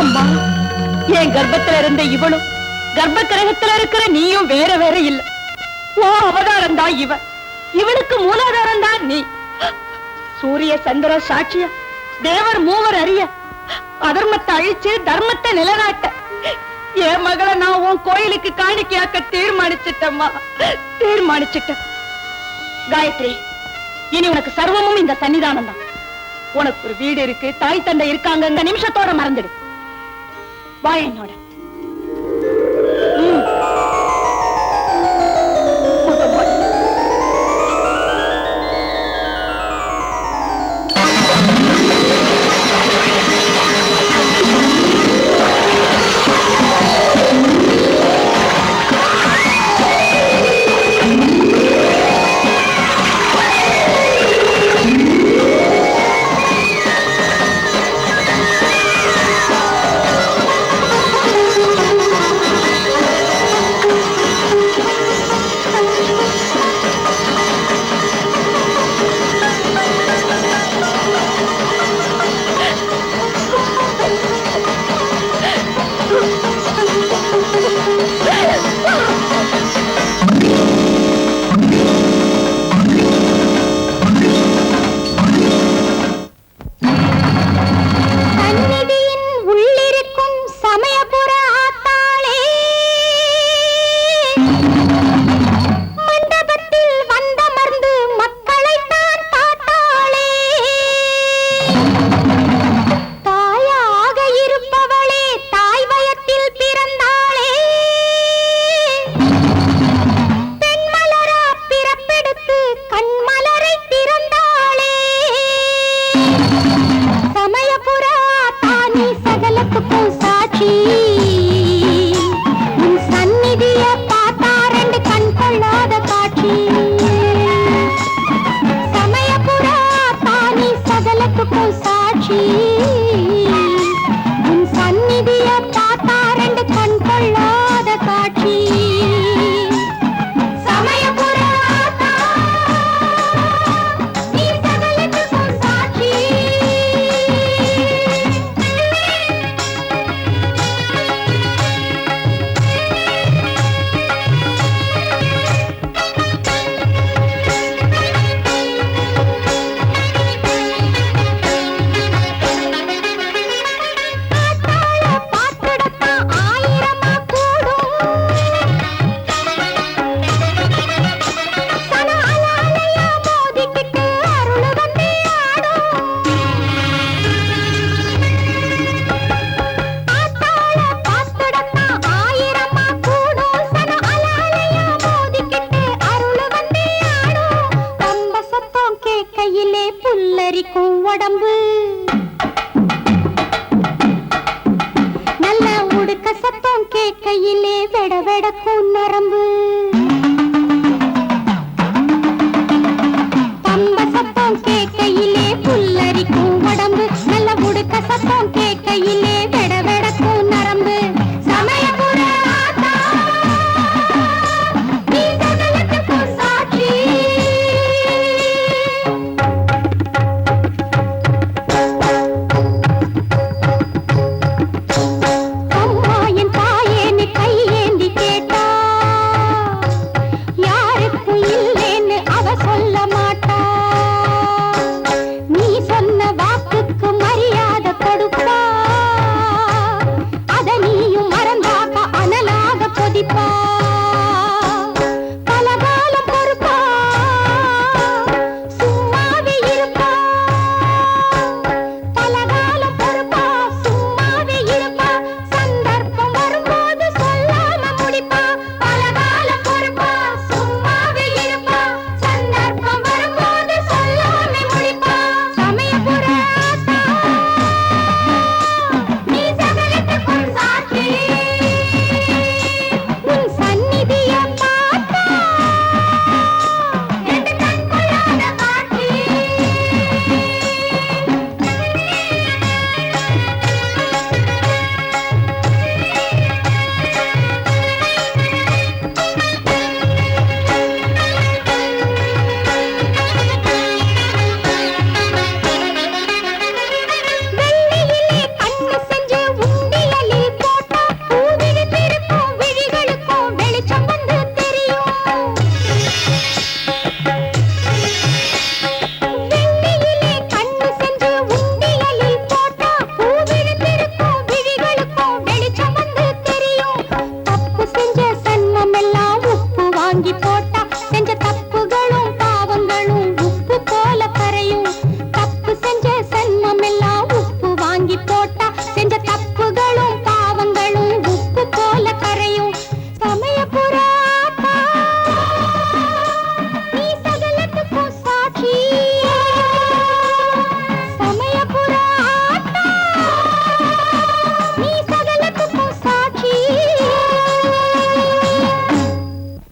அம்மா என் கர்ப்பத்துல இருந்த இவளும் கர்ப்ப கிரகத்துல இருக்கிற நீயும் வேற வேற இல்ல. ஓ அவதாரம் தான் இவ. இவனுக்கு மூலாதாரம் தான் நீ. சூரிய சந்திர சாட்சிய தேவர் மூவர் அறிய அதர்மத்தை அழிச்சு தர்மத்தை நிலநாட்ட. என் மகளை நான் உன் கோயிலுக்கு காணிக்கையாக்க தீர்மானிச்சிட்டம்மா. தீர்மானிச்சிட்ட காயத்ரி இனி உனக்கு சர்வமும் இந்த சன்னிதானம் தான் உனக்கு ஒரு வீடு இருக்கு தாய் தந்தை இருக்காங்க இந்த நிமிஷத்தோட மறந்துடு. வா என்னோட she உடம்பு. நல்ல உடுக்க சத்தம் கேட்கையிலே வெட வெடக்கும் நரம்பு.